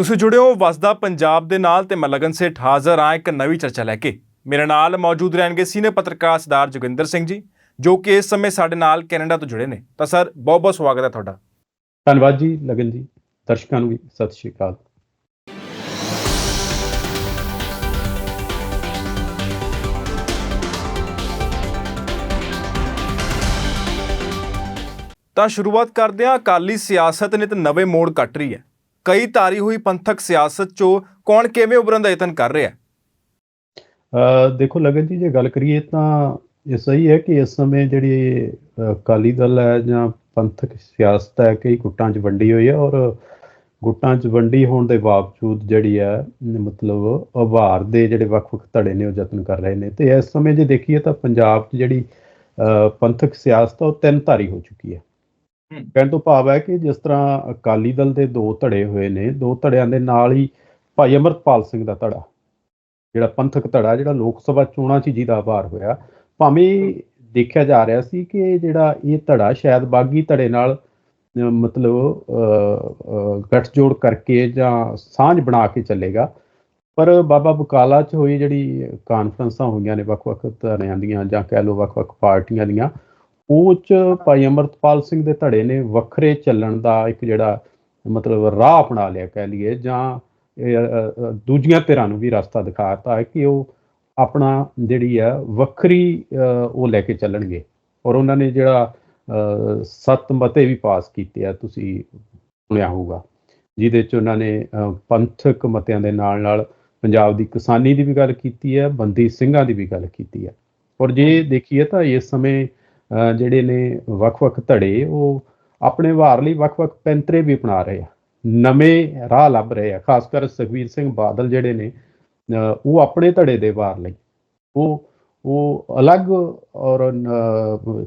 ਤੁਸੀਂ ਜੁੜਿਓ ਵਸਦਾ ਪੰਜਾਬ ਦੇ ਨਾਲ ਤੇ ਮੈਂ ਲਗਨ ਸੇਠ ਹਾਜ਼ਰ ਹਾਂ ਇੱਕ ਨਵੀਂ ਚਰਚਾ ਲੈ ਕੇ। ਮੇਰੇ ਨਾਲ ਮੌਜੂਦ ਰਹਿਣਗੇ ਸੀਨੀਅਰ ਪੱਤਰਕਾਰ ਸਰਦਾਰ ਜੋਗਿੰਦਰ ਸਿੰਘ ਜੀ ਜੋ ਕਿ ਇਸ ਸਮੇਂ ਸਾਡੇ ਨਾਲ ਕੈਨੇਡਾ ਤੋਂ ਜੁੜੇ ਨੇ। ਤਾਂ ਸਰ ਬਹੁਤ ਬਹੁਤ ਸਵਾਗਤ ਹੈ ਤੁਹਾਡਾ। ਧੰਨਵਾਦ ਜੀ ਲਗਨ ਜੀ। ਦਰਸ਼ਕਾਂ ਨੂੰ ਵੀ ਸਤਿ ਸ਼੍ਰੀ ਅਕਾਲ। ਤਾਂ ਸ਼ੁਰੂਆਤ ਕਰਦੇ ਹਾਂ। ਅਕਾਲੀ ਸਿਆਸਤ ਨੇ ਤੇ ਨਵੇਂ ਮੋੜ ਕੱਟ ਰਹੀ ਹੈ। ਕਈ ਤਾਰੀ ਹੋਈ ਪੰਥਕ ਸਿਆਸਤ ਚੋਂ ਕੌਣ ਕਿਵੇਂ ਉਭਰਨ ਦਾ ਯਤਨ ਕਰ ਰਿਹਾ ਦੇਖੋ ਲਗਨ ਜੀ ਜੇ ਗੱਲ ਕਰੀਏ ਤਾਂ ਇਹ ਸਹੀ ਹੈ ਕਿ ਇਸ ਸਮੇਂ ਜਿਹੜੀ ਅਕਾਲੀ ਦਲ ਹੈ ਜਾਂ ਪੰਥਕ ਸਿਆਸਤ ਹੈ ਕਈ ਗੁੱਟਾਂ 'ਚ ਵੰਡੀ ਹੋਈ ਹੈ ਔਰ ਗੁੱਟਾਂ 'ਚ ਵੰਡੀ ਹੋਣ ਦੇ ਬਾਵਜੂਦ ਜਿਹੜੀ ਹੈ ਮਤਲਬ ਆਭਾਰ ਦੇ ਜਿਹੜੇ ਵੱਖ-ਵੱਖ ਧੜੇ ਨੇ ਉਹ ਯਤਨ ਕਰ ਰਹੇ ਨੇ। ਤੇ ਇਸ ਸਮੇਂ ਜੇ ਦੇਖੀਏ ਤਾਂ ਪੰਜਾਬ 'ਚ ਜਿਹੜੀ ਅ, ਪੰਥਕ ਸਿਆਸਤ ਉਹ ਤਿੰਨ ਧਾਰੀ ਹੋ ਚੁੱਕੀ ਹੈ। ਕਹਿਣ ਤੋਂ ਭਾਵ ਹੈ ਕਿ ਜਿਸ ਤਰ੍ਹਾਂ ਅਕਾਲੀ ਦਲ ਦੇ ਦੋ ਧੜੇ ਹੋਏ ਨੇ ਦੋ ਧੜਿਆਂ ਦੇ ਨਾਲ ਹੀ ਭਾਈ ਅਮਰਤਪਾਲ ਸਿੰਘ ਦਾ ਧੜਾ ਜਿਹੜਾ ਪੰਥਕ ਧੜਾ ਜਿਹੜਾ ਲੋਕ ਸਭਾ ਚੋਣਾਂ 'ਚ ਜਿਹਦਾ ਆਭਾਰ ਹੋਇਆ ਭਾਵੇਂ ਦੇਖਿਆ ਜਾ ਰਿਹਾ ਸੀ ਕਿ ਜਿਹੜਾ ਇਹ ਧੜਾ ਸ਼ਾਇਦ ਬਾਗੀ ਧੜੇ ਨਾਲ ਮਤਲਬ ਅਹ, ਅਹ, ਗੱਠਜੋੜ ਕਰਕੇ ਜਾਂ ਸਾਂਝ ਬਣਾ ਕੇ ਚੱਲੇਗਾ ਪਰ ਬਾਬਾ ਬਕਾਲਾ 'ਚ ਹੋਈ ਜਿਹੜੀ ਕਾਨਫਰੰਸਾਂ ਹੋਈਆਂ ਨੇ ਵੱਖ-ਵੱਖ ਧੜਿਆਂ ਦੀਆਂ ਜਾਂ ਕਹਿ ਲਓ ਵੱਖ-ਵੱਖ ਪਾਰਟੀਆਂ ਦੀਆਂ ਉਹ 'ਚ ਭਾਈ ਅਮਰਤਪਾਲ ਸਿੰਘ ਦੇ ਧੜੇ ਨੇ ਵੱਖਰੇ ਚੱਲਣ ਦਾ ਇੱਕ ਜਿਹੜਾ ਮਤਲਬ ਰਾਹ ਅਪਣਾ ਲਿਆ ਕਹਿ ਲਈਏ ਜਾਂ ਦੂਜੀਆਂ ਧਿਰਾਂ ਨੂੰ ਵੀ ਰਸਤਾ ਦਿਖਾਤਾ ਹੈ ਕਿ ਉਹ ਆਪਣਾ ਜਿਹੜੀ ਹੈ ਵੱਖਰੀ ਉਹ ਲੈ ਕੇ ਚੱਲਣਗੇ। ਔਰ ਉਹਨਾਂ ਨੇ ਜਿਹੜਾ ਸੱਤ ਮਤੇ ਵੀ ਪਾਸ ਕੀਤੇ ਆ ਤੁਸੀਂ ਸੁਣਿਆ ਹੋਊਗਾ। ਜਿਹਦੇ ਚ ਉਹਨਾਂ ਨੇ ਪੰਥਕ ਮਤਿਆਂ ਦੇ ਨਾਲ ਨਾਲ ਪੰਜਾਬ ਦੀ ਕਿਸਾਨੀ ਦੀ ਵੀ ਗੱਲ ਕੀਤੀ ਹੈ ਬੰਦੀ ਸਿੰਘਾਂ ਦੀ ਵੀ ਗੱਲ ਕੀਤੀ ਹੈ। ਔਰ ਜੇ ਦੇਖੀਏ ਤਾਂ ਇਸ ਸਮੇਂ ਜਿਹੜੇ ਨੇ ਵੱਖ-ਵੱਖ ਧੜੇ ਉਹ ਆਪਣੇ ਵਾਰ ਲਈ ਵੱਖ-ਵੱਖ ਪੈਂਤਰੇ ਵੀ ਅਪਣਾ ਰਹੇ ਆ। ਨਵੇਂ ਰਾਹ ਲੱਭ ਰਹੇ ਆ। ਖਾਸ ਕਰ ਸੁਖਵੀਰ ਸਿੰਘ ਬਾਦਲ ਜਿਹੜੇ ਨੇ ਉਹ ਆਪਣੇ ਧੜੇ ਦੇ ਵਾਰ ਲਈ। ਉਹ ਉਹ ਅਲੱਗ ਔਰ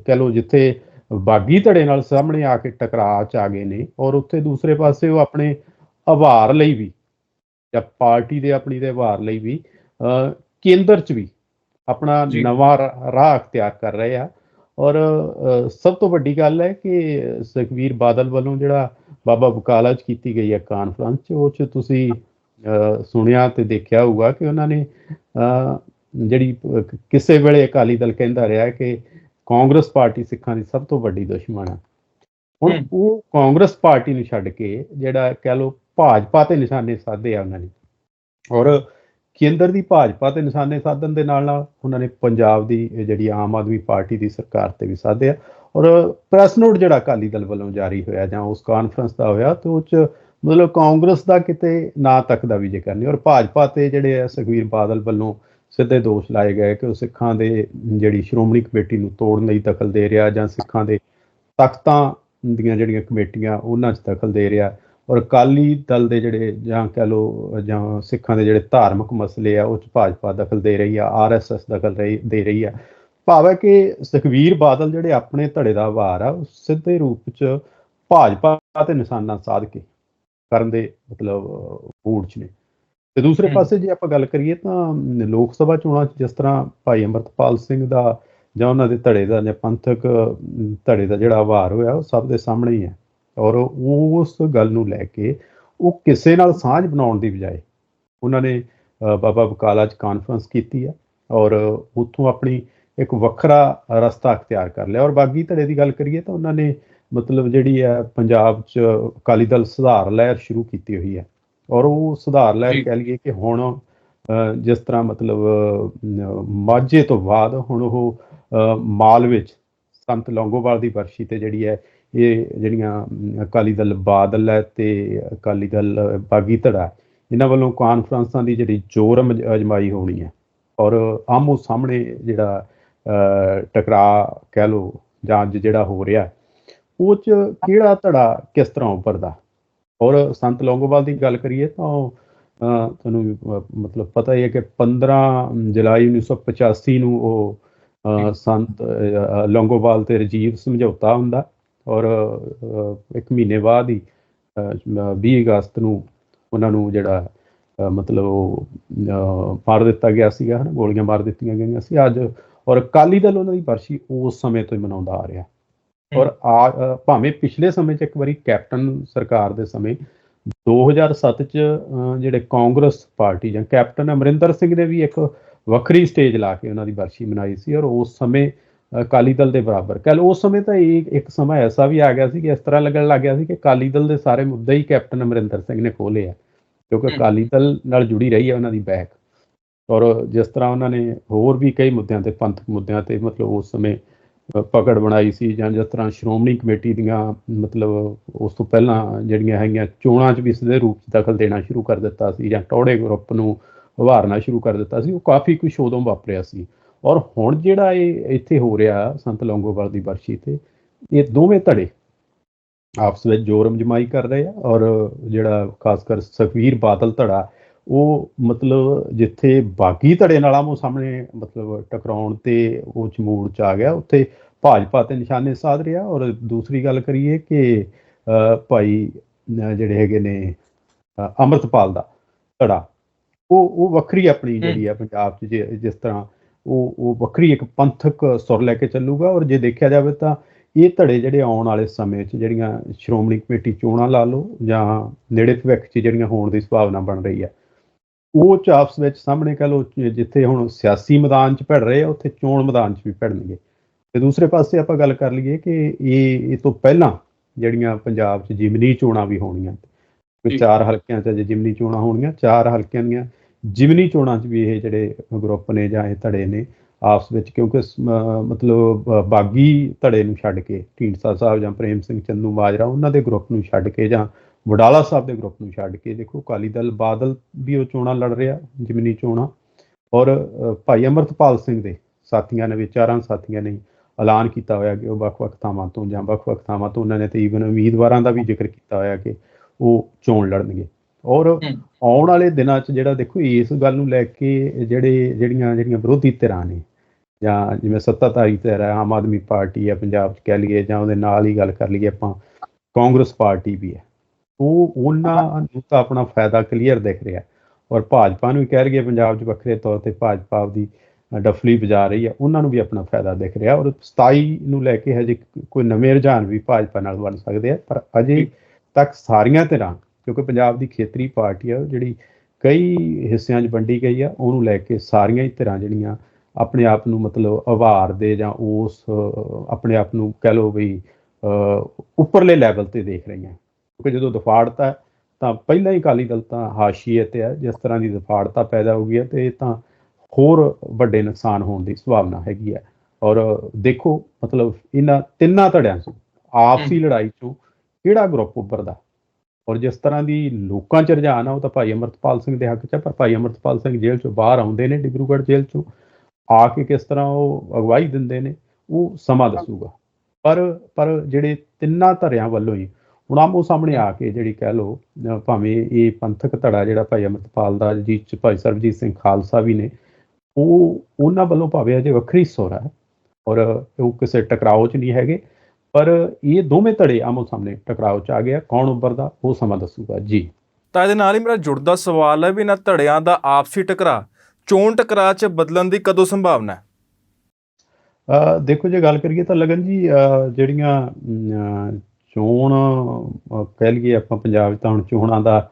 ਕਹਿ ਲਓ ਜਿੱਥੇ ਬਾਗੀ ਧੜੇ ਨਾਲ ਸਾਹਮਣੇ ਆ ਕੇ ਟਕਰਾਅ ਚ ਆ ਗਏ ਨੇ ਔਰ ਉੱਥੇ ਦੂਸਰੇ ਪਾਸੇ ਉਹ ਆਪਣੇ ਆਭਾਰ ਲਈ ਵੀ ਜਾਂ ਪਾਰਟੀ ਦੇ ਆਪਣੀ ਦੇ ਆਭਾਰ ਲਈ ਵੀ ਕੇਂਦਰ ਚ ਵੀ ਆਪਣਾ। ਨਵਾਂ ਰਾਹ ਅਖਤਿਆਰ ਕਰ ਰਹੇ ਆ। ਔਰ ਸਭ ਤੋਂ ਵੱਡੀ ਗੱਲ ਹੈ ਕਿ ਸੁਖਵੀਰ ਬਾਦਲ ਵੱਲੋਂ ਜਿਹੜਾ ਬਾਬਾ ਬਕਾਲਾ ਚ ਕੀਤੀ ਗਈ ਹੈ ਕਾਨਫਰੰਸ ਚ ਉਹ ਚ ਤੁਸੀਂ ਸੁਣਿਆ ਤੇ ਦੇਖਿਆ ਹੋਊਗਾ ਕਿ ਉਹਨਾਂ ਨੇ ਜਿਹੜੀ ਕਿਸੇ ਵੇਲੇ ਅਕਾਲੀ ਦਲ ਕਹਿੰਦਾ ਰਿਹਾ ਕਿ ਕਾਂਗਰਸ ਪਾਰਟੀ ਸਿੱਖਾਂ ਦੀ ਸਭ ਤੋਂ ਵੱਡੀ ਦੁਸ਼ਮਣ ਹੈ ਹੁਣ। ਉਹ ਕਾਂਗਰਸ ਪਾਰਟੀ ਨੂੰ ਛੱਡ ਕੇ ਜਿਹੜਾ ਕਹਿ ਲਓ ਭਾਜਪਾ ਤੇ ਨਿਸ਼ਾਨੇ ਸਾਧੇ ਆ ਉਹਨਾਂ ਨੇ ਔਰ ਕੇਂਦਰ ਦੀ ਭਾਜਪਾ ਤੇ ਨਿਸ਼ਾਨੇ ਸਾਧਨ ਦੇ ਨਾਲ ਨਾਲ ਉਹਨਾਂ ਨੇ ਪੰਜਾਬ ਦੀ ਜਿਹੜੀ ਆਮ ਆਦਮੀ ਪਾਰਟੀ ਦੀ ਸਰਕਾਰ ਤੇ ਵੀ ਸਾਧਿਆ ਔਰ ਪ੍ਰੈਸ ਨੋਟ ਜਿਹੜਾ ਅਕਾਲੀ ਦਲ ਵੱਲੋਂ ਜਾਰੀ ਹੋਇਆ ਜਾਂ ਉਸ ਕਾਨਫਰੰਸ ਦਾ ਹੋਇਆ, ਤੇ ਉਹ ਚ ਮਤਲਬ ਕਾਂਗਰਸ ਦਾ ਕਿਤੇ ਨਾਂ ਤੱਕ ਦਾ ਵੀ ਜ਼ਿਕਰ ਨਹੀਂ ਔਰ ਭਾਜਪਾ ਤੇ ਜਿਹੜੇ ਆ ਸੁਖਵੀਰ ਬਾਦਲ ਵੱਲੋਂ ਸਿੱਧੇ ਦੋਸ਼ ਲਾਏ ਗਏ ਕਿ ਉਹ ਸਿੱਖਾਂ ਦੇ ਜਿਹੜੀ ਸ਼੍ਰੋਮਣੀ ਕਮੇਟੀ ਨੂੰ ਤੋੜਨ ਲਈ ਦਖਲ ਦੇ ਰਿਹਾ ਜਾਂ ਸਿੱਖਾਂ ਦੇ ਤਖਤਾਂ ਦੀਆਂ ਜਿਹੜੀਆਂ ਕਮੇਟੀਆਂ, ਉਹਨਾਂ 'ਚ ਦਖਲ ਦੇ ਰਿਹਾ। ਔਰ ਅਕਾਲੀ ਦਲ ਦੇ ਜਿਹੜੇ ਜਾਂ ਕਹ ਲਓ ਜਾਂ ਸਿੱਖਾਂ ਦੇ ਜਿਹੜੇ ਧਾਰਮਿਕ ਮਸਲੇ ਆ ਉਹ 'ਚ ਭਾਜਪਾ ਦਖਲ ਦੇ ਰਹੀ ਆ ਆਰਐਸਐਸ ਦਖਲ ਦੇ ਰਹੀ ਆ। ਭਾਵ ਹੈ ਕਿ ਸੁਖਵੀਰ ਬਾਦਲ ਜਿਹੜੇ ਆਪਣੇ ਧੜੇ ਦਾ ਵਾਰ ਆ ਉਹ ਸਿੱਧੇ ਰੂਪ 'ਚ ਭਾਜਪਾ ਤੇ ਨਿਸ਼ਾਨਾ ਸਾਧ ਕੇ ਕਰਨ ਦੇ ਮਤਲਬ ਮੂਡ 'ਚ ਨੇ। ਤੇ ਦੂਸਰੇ। ਪਾਸੇ ਜੇ ਆਪਾਂ ਗੱਲ ਕਰੀਏ ਤਾਂ ਲੋਕ ਸਭਾ ਚੋਣਾਂ 'ਚ ਜਿਸ ਤਰ੍ਹਾਂ ਭਾਈ ਅਮਰਤਪਾਲ ਸਿੰਘ ਦਾ ਜਾਂ ਉਹਨਾਂ ਦੇ ਧੜੇ ਦਾ ਜਾਂ ਪੰਥਕ ਧੜੇ ਦਾ ਜਿਹੜਾ ਵਾਰ ਹੋਇਆ ਉਹ ਸਭ ਦੇ ਸਾਹਮਣੇ ਹੀ ਹੈ ਔਰ ਉਸ ਗੱਲ ਨੂੰ ਲੈ ਕੇ ਉਹ ਕਿਸੇ ਨਾਲ ਸਾਂਝ ਬਣਾਉਣ ਦੀ ਬਜਾਏ ਉਹਨਾਂ ਨੇ ਬਾਬਾ ਬਕਾਲਾ 'ਚ ਕਾਨਫਰੰਸ ਕੀਤੀ ਹੈ ਔਰ ਉੱਥੋਂ ਆਪਣੀ ਇੱਕ ਵੱਖਰਾ ਰਸਤਾ ਅਖਤਿਆਰ ਕਰ ਲਿਆ ਔਰ ਬਾਗੀ ਧੜੇ ਦੀ ਗੱਲ ਕਰੀਏ ਤਾਂ ਉਹਨਾਂ ਨੇ ਮਤਲਬ ਜਿਹੜੀ ਹੈ ਪੰਜਾਬ 'ਚ ਅਕਾਲੀ ਦਲ ਸੁਧਾਰ ਲਹਿਰ ਸ਼ੁਰੂ ਕੀਤੀ ਹੋਈ ਹੈ ਔਰ ਉਹ ਸੁਧਾਰ ਲਹਿਰ। ਕਹਿ ਲਈਏ ਕਿ ਹੁਣ ਜਿਸ ਤਰ੍ਹਾਂ ਮਤਲਬ ਮਾਝੇ ਤੋਂ ਬਾਅਦ ਹੁਣ ਉਹ ਮਾਲ ਵਿੱਚ ਸੰਤ ਲੌਂਗੋਵਾਲ ਦੀ ਵਰਸ਼ੀ ਤੇ ਜਿਹੜੀ ਹੈ ਇਹ ਜਿਹੜੀਆਂ ਅਕਾਲੀ ਦਲ ਬਾਦਲ ਹੈ ਤੇ ਅਕਾਲੀ ਦਲ ਬਾਗੀ ਧੜਾ ਇਹਨਾਂ ਵੱਲੋਂ ਕਾਨਫਰੰਸਾਂ ਦੀ ਜਿਹੜੀ ਜ਼ੋਰ ਅਮਜ- ਅਜਮਾਈ ਹੋਣੀ ਹੈ ਔਰ ਆਮੋ ਸਾਹਮਣੇ ਜਿਹੜਾ ਅ, ਟਕਰਾਅ ਕਹਿ ਲਓ ਜਾਂ ਜਿਹੜਾ ਹੋ ਰਿਹਾ ਉਹ ਚ ਕਿਹੜਾ ਧੜਾ ਕਿਸ ਤਰ੍ਹਾਂ ਉੱਭਰਦਾ? ਔਰ ਸੰਤ ਲੌਂਗੋਵਾਲ ਦੀ ਗੱਲ ਕਰੀਏ ਤਾਂ ਉਹ, ਤੁਹਾਨੂੰ ਮਤਲਬ ਪਤਾ ਹੀ ਹੈ ਕਿ 15 ਜੁਲਾਈ 1985 ਨੂੰ ਉਹ ਸੰਤ ਲੌਂਗੋਵਾਲ ਤੇ ਰਜੀਵ ਸਮਝੌਤਾ ਹੁੰਦਾ ਔਰ ਇੱਕ ਮਹੀਨੇ ਬਾਅਦ ਹੀ ਅ, 20 ਅਗਸਤ ਨੂੰ ਉਹਨਾਂ ਨੂੰ ਜਿਹੜਾ ਮਤਲਬ ਉਹ ਮਾਰ ਦਿੱਤਾ ਗਿਆ ਸੀਗਾ ਹਨਾ ਗੋਲੀਆਂ ਮਾਰ ਦਿੱਤੀਆਂ ਗਈਆਂ ਸੀ ਅੱਜ। ਔਰ ਅਕਾਲੀ ਦਲ ਉਹਨਾਂ ਦੀ ਵਰਸ਼ੀ ਉਸ ਸਮੇਂ ਤੋਂ ਹੀ ਮਨਾਉਂਦਾ ਆ ਰਿਹਾ। ਔਰ ਆ ਭਾਵੇਂ ਪਿਛਲੇ ਸਮੇਂ 'ਚ ਇੱਕ ਵਾਰੀ ਕੈਪਟਨ ਸਰਕਾਰ ਦੇ ਸਮੇਂ 2007 ਚ ਜਿਹੜੇ ਕਾਂਗਰਸ ਪਾਰਟੀ ਜਾਂ ਕੈਪਟਨ ਅਮਰਿੰਦਰ ਸਿੰਘ ਨੇ ਵੀ ਇੱਕ ਵੱਖਰੀ ਸਟੇਜ ਲਾ ਕੇ ਉਹਨਾਂ ਦੀ ਬਰਸ਼ੀ ਮਨਾਈ ਸੀ। ਔਰ ਉਸ ਸਮੇਂ ਅਕਾਲੀ ਦਲ ਦੇ ਬਰਾਬਰ। ਕੱਲ ਉਸ ਸਮੇਂ ਤਾਂ ਇਹ ਇੱਕ ਸਮਾਂ ਐਸਾ ਵੀ ਆ ਗਿਆ ਸੀ ਕਿ ਇਸ ਤਰ੍ਹਾਂ ਲੱਗਣ ਲੱਗ ਗਿਆ ਸੀ ਕਿ ਅਕਾਲੀ ਦਲ ਦੇ ਸਾਰੇ ਮੁੱਦੇ ਹੀ ਕੈਪਟਨ ਅਮਰਿੰਦਰ ਸਿੰਘ ਨੇ ਖੋਲ੍ਹੇ ਆ ਕਿਉਂਕਿ। ਅਕਾਲੀ ਦਲ ਨਾਲ ਜੁੜੀ ਰਹੀ ਹੈ ਉਹਨਾਂ ਦੀ ਬੈਕ ਔਰ ਜਿਸ ਤਰ੍ਹਾਂ ਉਹਨਾਂ ਨੇ ਹੋਰ ਵੀ ਕਈ ਮੁੱਦਿਆਂ ਤੇ ਪੰਥਕ ਮੁੱਦਿਆਂ ਤੇ ਮਤਲਬ ਉਸ ਸਮੇਂ ਪਕੜ ਬਣਾਈ ਸੀ ਜਾਂ ਜਿਸ ਤਰ੍ਹਾਂ ਸ਼੍ਰੋਮਣੀ ਕਮੇਟੀ ਦੀਆਂ ਮਤਲਬ ਉਸ ਤੋਂ ਪਹਿਲਾਂ ਜਿਹੜੀਆਂ ਹੈਗੀਆਂ ਚੋਣਾਂ 'ਚ ਵੀ ਸਿੱਧੇ ਰੂਪ 'ਚ ਦਖਲ ਦੇਣਾ ਸ਼ੁਰੂ ਕਰ ਦਿੱਤਾ ਸੀ ਜਾਂ ਟੌੜੇ ਗਰੁੱਪ ਨੂੰ ਉਭਾਰਨਾ ਸ਼ੁਰੂ ਕਰ ਦਿੱਤਾ ਸੀ ਉਹ ਕਾਫੀ ਕੁਝ ਉਦੋਂ ਵਾਪਰਿਆ ਸੀ। ਔਰ ਹੁਣ ਜਿਹੜਾ ਇਹ ਇੱਥੇ ਹੋ ਰਿਹਾ ਸੰਤ ਲੌਂਗੋਵਾਲ ਦੀ ਬਰਸ਼ੀ ਤੇ ਇਹ ਦੋਵੇਂ ਧੜੇ ਆਪਸ ਵਿੱਚ ਜੋਰਮ ਜਮਾਈ ਕਰ ਰਹੇ ਆ ਔਰ ਜਿਹੜਾ ਖਾਸ ਕਰ ਸੁਖਵੀਰ ਬਾਦਲ ਧੜਾ ਉਹ ਮਤਲਬ ਜਿੱਥੇ ਬਾਗੀ ਧੜੇ ਨਾਲ ਆਮੋ ਸਾਹਮਣੇ ਮਤਲਬ ਟਕਰਾਉਣ ਤੇ ਉਹ ਚਮੂੜ ਚ ਆ ਗਿਆ ਉੱਥੇ ਭਾਜਪਾ ਤੇ ਨਿਸ਼ਾਨੇ ਸਾਧ ਰਿਹਾ ਔਰ ਦੂਸਰੀ ਗੱਲ ਕਰੀਏ ਕਿ ਭਾਈ ਜਿਹੜੇ ਹੈਗੇ ਨੇ ਅੰਮ੍ਰਿਤਪਾਲ ਦਾ ਧੜਾ ਉਹ ਉਹ ਵੱਖਰੀ ਆਪਣੀ ਜਿਹੜੀ ਆ ਪੰਜਾਬ 'ਚ ਜਿਸ ਤਰ੍ਹਾਂ ਉਹ ਉਹ ਵੱਖਰੀ ਇੱਕ ਪੰਥਕ ਸੁਰ ਲੈ ਕੇ ਚੱਲੂਗਾ ਔਰ ਜੇ ਦੇਖਿਆ ਜਾਵੇ ਤਾਂ ਇਹ ਧੜੇ ਜਿਹੜੇ ਆਉਣ ਵਾਲੇ ਸਮੇਂ 'ਚ ਜਿਹੜੀਆਂ ਸ਼੍ਰੋਮਣੀ ਕਮੇਟੀ ਚੋਣਾਂ ਲਾ ਲਓ ਜਾਂ ਨੇੜੇ ਭਵਿੱਖ 'ਚ ਜਿਹੜੀਆਂ ਹੋਣ ਦੀ ਸੰਭਾਵਨਾ ਬਣ ਰਹੀ ਆ ਉਹ ਚ ਆਪਸ ਵਿੱਚ ਸਾਹਮਣੇ ਕਹ ਲਓ ਜਿ- ਜਿੱਥੇ ਹੁਣ ਸਿਆਸੀ ਮੈਦਾਨ 'ਚ ਭਿੜ ਰਹੇ ਆ ਉੱਥੇ ਚੋਣ ਮੈਦਾਨ 'ਚ ਵੀ ਭਿੜਨਗੇ ਤੇ ਦੂਸਰੇ ਪਾਸੇ ਆਪਾਂ ਗੱਲ ਕਰ ਲਈਏ ਕਿ ਇਹ ਇਹ ਤੋਂ ਪਹਿਲਾਂ ਜਿਹੜੀਆਂ ਪੰਜਾਬ 'ਚ ਜਿਮਨੀ ਚੋਣਾਂ ਵੀ ਹੋਣੀਆਂ। ਚਾਰ ਹਲਕਿਆਂ 'ਚ ਜਿਮਨੀ ਚੋਣਾਂ ਹੋਣੀਆਂ ਚਾਰ ਹਲਕਿਆਂ ਦੀਆਂ ਜਿਮਨੀ ਚੋਣਾਂ 'ਚ ਵੀ ਇਹ ਜਿਹੜੇ ਗਰੁੱਪ ਨੇ ਜਾਂ ਇਹ ਧੜੇ ਨੇ, ਆਪਸ ਵਿੱਚ ਕਿਉਂਕਿ ਮਤਲਬ ਬਾਗੀ ਧੜੇ ਨੂੰ ਛੱਡ ਕੇ, ਢੀਂਡਸਾ ਸਾਹਿਬ ਜਾਂ ਪ੍ਰੇਮ ਸਿੰਘ ਚੰਨੂ ਮਾਜਰਾ, ਉਹਨਾਂ ਦੇ ਗਰੁੱਪ ਨੂੰ ਛੱਡ ਕੇ ਜਾਂ ਵਡਾਲਾ ਸਾਹਿਬ ਦੇ ਗਰੁੱਪ ਨੂੰ ਛੱਡ ਕੇ, ਦੇਖੋ ਅਕਾਲੀ ਦਲ, ਬਾਦਲ ਵੀ ਉਹ ਚੋਣਾਂ ਲੜ ਰਿਹਾ, ਜਿਮਨੀ ਚੋਣਾਂ। ਔਰ ਭਾਈ ਅਮਰਤਪਾਲ ਸਿੰਘ ਦੇ ਸਾਥੀਆਂ ਨੇ ਵਿਚਾਰਾਂ ਸਾਥੀਆਂ ਨੇ ਐਲਾਨ ਕੀਤਾ ਹੋਇਆ ਕਿ ਉਹ ਵੱਖ-ਵੱਖ ਥਾਵਾਂ ਤੋਂ ਜਾਂ ਵੱਖ-ਵੱਖ ਥਾਵਾਂ ਤੋਂ ਉਹਨਾਂ ਨੇ ਤੇ ਈਵਨ ਉਮੀਦਵਾਰਾਂ ਦਾ ਵੀ ਜ਼ਿਕਰ ਕੀਤਾ ਹੋਇਆ ਕਿ ਉਹ ਚੋਣ ਲੜਨਗੇ। ਔਰ ਆਉਣ ਵਾਲੇ ਦਿਨਾਂ 'ਚ ਜਿਹੜਾ ਦੇਖੋ ਇਸ ਗੱਲ ਨੂੰ ਲੈ ਕੇ ਜਿਹੜੇ ਜਿਹੜੀਆਂ ਜਿਹੜੀਆਂ ਵਿਰੋਧੀ ਧਿਰਾਂ ਨੇ ਜਾਂ ਜਿਵੇਂ ਸੱਤਾਧਾਰੀ ਧਿਰ ਹੈ ਆਮ ਆਦਮੀ ਪਾਰਟੀ ਹੈ ਪੰਜਾਬ 'ਚ ਕਹਿ ਲਈਏ ਜਾਂ ਉਹਦੇ ਨਾਲ ਹੀ ਗੱਲ ਕਰ ਲਈਏ ਆਪਾਂ ਕਾਂਗਰਸ ਪਾਰਟੀ ਵੀ ਹੈ। ਉਹ ਉਹਨਾਂ ਨੂੰ ਤਾਂ ਆਪਣਾ ਫਾਇਦਾ ਕਲੀਅਰ ਦਿਖ ਰਿਹਾ। ਔਰ ਭਾਜਪਾ ਨੂੰ ਵੀ ਕਹਿ ਰਹੀ ਹੈ ਪੰਜਾਬ 'ਚ ਵੱਖਰੇ ਤੌਰ ਤੇ ਭਾਜਪਾ ਆਪਦੀ ਡਫਲੀ ਵਜਾ ਰਹੀ ਹੈ ਉਹਨਾਂ ਨੂੰ ਵੀ ਆਪਣਾ ਫਾਇਦਾ ਦਿਖ ਰਿਹਾ। ਔਰ 27 ਨੂੰ ਲੈ ਕੇ ਹਜੇ ਕੋਈ ਨਵੇਂ ਰੁਝਾਨ ਵੀ ਭਾਜਪਾ ਨਾਲ ਬਣ ਸਕਦੇ ਆ ਪਰ ਅਜੇ ਤੱਕ ਸਾਰੀਆਂ ਧਿਰਾਂ ਕਿਉਂਕਿ ਪੰਜਾਬ ਦੀ ਖੇਤਰੀ ਪਾਰਟੀ ਆ ਜਿਹੜੀ ਕਈ ਹਿੱਸਿਆਂ 'ਚ ਵੰਡੀ ਗਈ ਆ ਉਹਨੂੰ ਲੈ ਕੇ ਸਾਰੀਆਂ ਹੀ ਧਿਰਾਂ ਜਿਹੜੀਆਂ ਆਪਣੇ ਆਪ ਨੂੰ ਮਤਲਬ ਆਵਾਰ ਦੇ ਜਾਂ ਉਸ ਆਪਣੇ ਆਪ ਨੂੰ ਕਹਿ ਲਓ ਵੀ ਉੱਪਰਲੇ ਲੈਵਲ ਤੇ ਦੇਖ ਰਹੀਆਂ। ਕਿਉਂਕਿ ਜਦੋਂ ਦਫਾੜਤਾ ਤਾਂ ਪਹਿਲਾਂ ਹੀ ਅਕਾਲੀ ਦਲ ਤਾਂ ਹਾਸ਼ੀਏ ਤੇ ਹੈ ਜਿਸ ਤਰ੍ਹਾਂ ਦੀ ਦਫਾੜਤਾ ਪੈਦਾ ਹੋ ਗਈ ਹੈ ਤੇ ਇਹ ਤਾਂ ਹੋਰ ਵੱਡੇ ਨੁਕਸਾਨ ਹੋਣ ਦੀ ਸੰਭਾਵਨਾ ਹੈਗੀ ਹੈ ਔਰ ਦੇਖੋ ਮਤਲਬ ਇਹਨਾਂ ਤਿੰਨਾਂ ਧੜਿਆਂ 'ਚ ਆਪਸੀ ਲੜਾਈ 'ਚੋਂ ਕਿਹੜਾ ਗਰੁੱਪ ਉੱਭਰਦਾ? ਔਰ ਜਿਸ ਤਰ੍ਹਾਂ ਦੀ ਲੋਕਾਂ 'ਚ ਰੁਝਾਨ ਆ, ਉਹ ਤਾਂ ਭਾਈ ਅਮਰਤਪਾਲ ਸਿੰਘ ਦੇ ਹੱਕ 'ਚ ਹੈ ਪਰ ਭਾਈ ਅਮਰਤਪਾਲ ਸਿੰਘ ਜੇਲ੍ਹ 'ਚੋਂ ਬਾਹਰ ਆਉਂਦੇ ਨੇ, ਡਿਬਰੂਗੜ੍ਹ ਜੇਲ੍ਹ 'ਚੋਂ। ਆ ਕੇ ਕਿਸ ਤਰ੍ਹਾਂ ਉਹ ਅਗਵਾਈ ਦਿੰਦੇ ਨੇ, ਉਹ ਸਮਾਂ ਦੱਸੂਗਾ। ਪਰ ਪਰ ਜਿਹੜੇ ਤਿੰਨਾਂ ਧਰਿਆਂ ਵੱਲੋਂ ਹੀ, ਹੁਣ ਆਮੋ ਸਾਹਮਣੇ ਆ ਕੇ ਜਿਹੜੀ ਕਹਿ ਲਓ ਭਾਵੇਂ ਇਹ ਪੰਥਕ ਧੜਾ ਜਿਹੜਾ ਭਾਈ ਅਮਰਤਪਾਲ ਦਾ ਜੀ 'ਚ ਭਾਈ ਸਰਬਜੀਤ ਸਿੰਘ ਖਾਲਸਾ ਵੀ ਨੇ, ਉਹ ਉਹਨਾਂ ਵੱਲੋਂ ਭਾਵੇਂ ਅਜੇ ਵੱਖਰੀ ਸੋਰਾ ਹੈ ਔਰ ਉਹ ਕਿਸੇ ਟਕਰਾਓ 'ਚ ਨਹੀਂ ਹੈਗੇ। ਪਰ ਇਹ ਦੋਵੇਂ ਧੜੇ ਆਮੋ ਸਾਹਮਣੇ ਟਕਰਾਓ 'ਚ ਆ ਗਿਆ ਕੌਣ ਉੱਭਰਦਾ ਉਹ ਸਮਾਂ ਦੱਸੂਗਾ। ਜੀ। ਤਾਂ ਇਹਦੇ ਨਾਲ ਹੀ ਮੇਰਾ ਜੁੜਦਾ ਸਵਾਲ ਹੈ ਵੀ ਇਹਨਾਂ ਧੜਿਆਂ ਦਾ ਆਪਸੀ ਟਕਰਾ ਚੋਣ ਟਕਰਾ 'ਚ ਬਦਲਣ ਦੀ ਕਦੋਂ ਸੰਭਾਵਨਾ ਹੈ? ਦੇਖੋ ਜੇ ਗੱਲ ਕਰੀਏ ਤਾਂ ਲਗਨ ਜੀ ਜਿਹੜੀਆਂ ਚੋਣ ਕਹਿ ਲਈਏ ਆਪਾਂ ਪੰਜਾਬ ਤਾਂ ਹੁਣ ਚੋਣਾਂ ਦਾ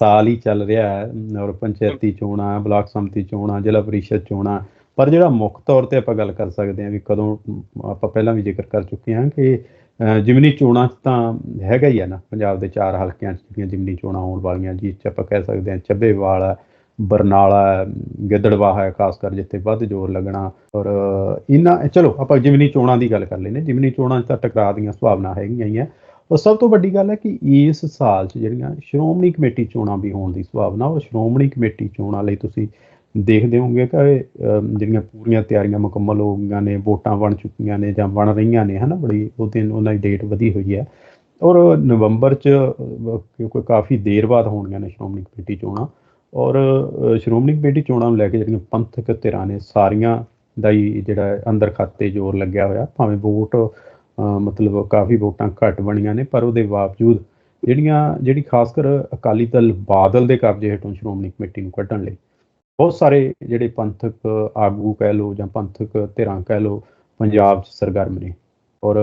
ਸਾਲ ਹੀ ਚੱਲ ਰਿਹਾ ਹੈ। ਔਰ ਪੰਚਾਇਤੀ ਚੋਣਾਂ ਬਲਾਕ ਸੰਮਤੀ ਚੋਣਾਂ ਜ਼ਿਲ੍ਹਾ ਪਰਿਸ਼ਦ ਚੋਣਾਂ ਪਰ ਜਿਹੜਾ ਮੁੱਖ ਤੌਰ ਤੇ ਆਪਾਂ ਗੱਲ ਕਰ ਸਕਦੇ ਹਾਂ ਵੀ ਕਦੋਂ ਆਪਾਂ ਪਹਿਲਾਂ ਵੀ ਜ਼ਿਕਰ ਕਰ ਚੁੱਕੇ ਹਾਂ ਕਿ ਜਿਮਨੀ ਚੋਣਾਂ 'ਚ ਤਾਂ ਹੈਗਾ ਹੀ ਆ ਨਾ ਪੰਜਾਬ ਦੇ ਚਾਰ ਹਲਕਿਆਂ 'ਚ ਜਿਹੜੀਆਂ ਜਿਮਨੀ ਚੋਣਾਂ ਹੋਣ ਵਾਲੀਆਂ ਜਿਸ 'ਚ ਆਪਾਂ ਕਹਿ ਸਕਦੇ ਹਾਂ ਚੱਬੇਵਾਲ ਹੈ ਬਰਨਾਲਾ ਹੈ, ਗਿੱਦੜਵਾਹ ਹੈ ਖਾਸ ਕਰ ਜਿੱਥੇ ਵੱਧ ਜ਼ੋਰ ਲੱਗਣਾ ਔਰ ਇਹਨਾਂ ਚਲੋ ਆਪਾਂ ਜਿਮਨੀ ਚੋਣਾਂ ਦੀ ਗੱਲ ਕਰ ਲੈਨੇ ਜਿਮਨੀ ਚੋਣਾਂ 'ਚ ਤਾਂ ਟਕਰਾਅ ਦੀਆਂ ਸੰਭਾਵਨਾ ਹੈਗੀਆਂ ਹੀ ਆ। ਔਰ ਸਭ ਤੋਂ ਵੱਡੀ ਗੱਲ ਹੈ ਕਿ ਇਸ ਸਾਲ 'ਚ ਜਿਹੜੀਆਂ ਸ਼੍ਰੋਮਣੀ ਕਮੇਟੀ ਚੋਣਾਂ ਵੀ ਹੋਣ ਦੀ ਸੰਭਾਵਨਾ ਉਹ ਸ਼੍ਰੋਮਣੀ ਕਮੇਟੀ ਚੋਣਾਂ ਲਈ ਤੁਸੀਂ ਦੇਖਦੇ ਹੋਗੇ ਕਿ ਜਿਹੜੀਆਂ ਪੂਰੀਆਂ ਤਿਆਰੀਆਂ ਮੁਕੰਮਲ ਹੋ ਗਈਆਂ ਨੇ, ਵੋਟਾਂ ਬਣ ਚੁੱਕੀਆਂ ਨੇ ਜਾਂ ਬਣ ਰਹੀਆਂ ਨੇ, ਹਨਾ, ਬੜੀ ਉਹ ਦਿਨ, ਉਹਨਾਂ ਦੀ ਡੇਟ ਵਧੀ ਹੋਈ ਹੈ। ਔਰ ਨਵੰਬਰ 'ਚ ਕਿਉਂਕਿ ਕਾਫੀ ਦੇਰ ਬਾਅਦ ਹੋਣਗੀਆਂ ਨੇ ਸ਼੍ਰੋਮਣੀ ਕਮੇਟੀ ਚੋਣਾਂ। ਔਰ ਸ਼੍ਰੋਮਣੀ ਕਮੇਟੀ ਚੋਣਾਂ ਨੂੰ ਲੈ ਕੇ ਜਿਹੜੀਆਂ ਪੰਥਕ ਧਿਰਾਂ ਨੇ, ਸਾਰੀਆਂ ਦਾ ਹੀ ਜਿਹੜਾ ਅੰਦਰ ਖਾਤੇ ਜ਼ੋਰ ਲੱਗਿਆ ਹੋਇਆ, ਭਾਵੇਂ ਵੋਟ ਮਤਲਬ ਕਾਫੀ ਵੋਟਾਂ ਘੱਟ ਬਣੀਆਂ ਨੇ, ਪਰ ਉਹਦੇ ਬਾਵਜੂਦ ਜਿਹੜੀਆਂ, ਜਿਹੜੀ ਖਾਸ ਕਰ ਅਕਾਲੀ ਦਲ ਬਾਦਲ ਦੇ ਕਬਜ਼ੇ ਹੇਠੋਂ ਸ਼੍ਰੋਮਣੀ ਕਮੇਟੀ ਨੂੰ ਕੱਢਣ ਲਈ ਬਹੁਤ ਸਾਰੇ ਜਿਹੜੇ ਪੰਥਕ ਆਗੂ ਕਹਿ ਲਓ ਜਾਂ ਪੰਥਕ ਧਿਰਾਂ ਕਹਿ ਲਓ ਪੰਜਾਬ 'ਚ ਸਰਗਰਮ ਨੇ। ਔਰ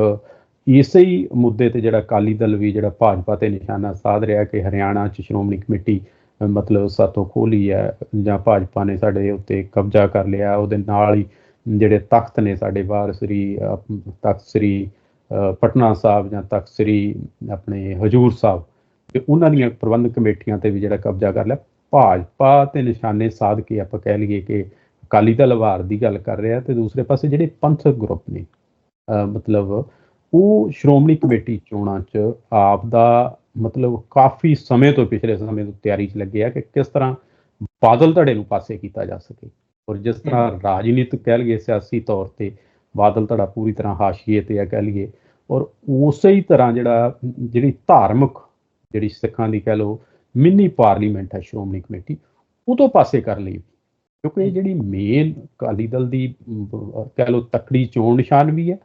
ਇਸੇ ਹੀ ਮੁੱਦੇ ਤੇ ਜਿਹੜਾ ਅਕਾਲੀ ਦਲ ਵੀ ਜਿਹੜਾ ਭਾਜਪਾ ਤੇ ਨਿਸ਼ਾਨਾ ਸਾਧ ਰਿਹਾ ਕਿ ਹਰਿਆਣਾ 'ਚ ਸ਼੍ਰੋਮਣੀ ਕਮੇਟੀ ਮਤਲਬ ਸਾਤੋਂ ਖੋਲੀ ਹੈ ਜਾਂ ਭਾਜਪਾ ਨੇ ਸਾਡੇ ਉੱਤੇ ਕਬਜ਼ਾ ਕਰ ਲਿਆ, ਉਹਦੇ ਨਾਲ ਹੀ ਜਿਹੜੇ ਤਖਤ ਨੇ ਸਾਡੇ ਬਾਹਰ ਸ੍ਰੀ ਤਖਤ ਸ੍ਰੀ ਪਟਨਾ ਸਾਹਿਬ ਜਾਂ ਤਖਤ ਸ੍ਰੀ ਆਪਣੇ ਹਜੂਰ ਸਾਹਿਬ, ਤੇ ਉਹਨਾਂ ਦੀਆਂ ਪ੍ਰਬੰਧਕ ਕਮੇਟੀਆਂ ਤੇ ਵੀ ਜਿਹੜਾ ਕਬਜ਼ਾ ਕਰ ਲਿਆ। ਭਾਜਪਾ ਤੇ ਨਿਸ਼ਾਨੇ ਸਾਧ ਕੇ ਆਪਾਂ ਕਹਿ ਲਈਏ ਕਿ ਅਕਾਲੀ ਦਲ ਵਾਰ ਦੀ ਗੱਲ ਕਰ ਰਿਹਾ ਤੇ ਦੂਸਰੇ ਪਾਸੇ ਜਿਹੜੇ ਪੰਥਕ ਗਰੁੱਪ ਨੇ ਮਤਲਬ ਉਹ ਸ਼੍ਰੋਮਣੀ ਕਮੇਟੀ ਚੋਣਾਂ 'ਚ ਆਪ ਦਾ ਮਤਲਬ ਕਾਫੀ ਸਮੇਂ ਤੋਂ ਪਿਛਲੇ ਸਮੇਂ ਤੋਂ ਤਿਆਰੀ 'ਚ ਲੱਗੇ ਆ ਕਿ ਕਿਸ ਤਰ੍ਹਾਂ ਬਾਦਲ ਧੜੇ ਨੂੰ ਪਾਸੇ ਕੀਤਾ ਜਾ ਸਕੇ ਔਰ ਜਿਸ ਤਰ੍ਹਾਂ ਰਾਜਨੀਤਿਕ ਕਹਿ ਲਈਏ ਸਿਆਸੀ ਤੌਰ ਤੇ ਬਾਦਲ ਧੜਾ ਪੂਰੀ ਤਰ੍ਹਾਂ ਹਾਸ਼ੀਏ ਤੇ ਆ ਕਹਿ ਲਈਏ ਔਰ ਉਸੇ ਹੀ ਤਰ੍ਹਾਂ ਜਿਹੜਾ ਜਿਹੜੀ ਧਾਰਮਿਕ ਜਿਹੜੀ ਸਿੱਖਾਂ ਦੀ ਕਹਿ ਲਓ ਮਿੰਨੀ ਪਾਰਲੀਮੈਂਟ ਹੈ ਸ਼੍ਰੋਮਣੀ ਕਮੇਟੀ ਉਹ ਤੋਂ ਪਾਸੇ ਕਰ ਲਈ। ਕਿਉਂਕਿ ਇਹ ਜਿਹੜੀ ਮੇਨ ਅਕਾਲੀ ਦਲ ਦੀ ਕਹਿ ਲਓ ਤਕੜੀ ਚੋਣ ਨਿਸ਼ਾਨ ਵੀ ਹੈ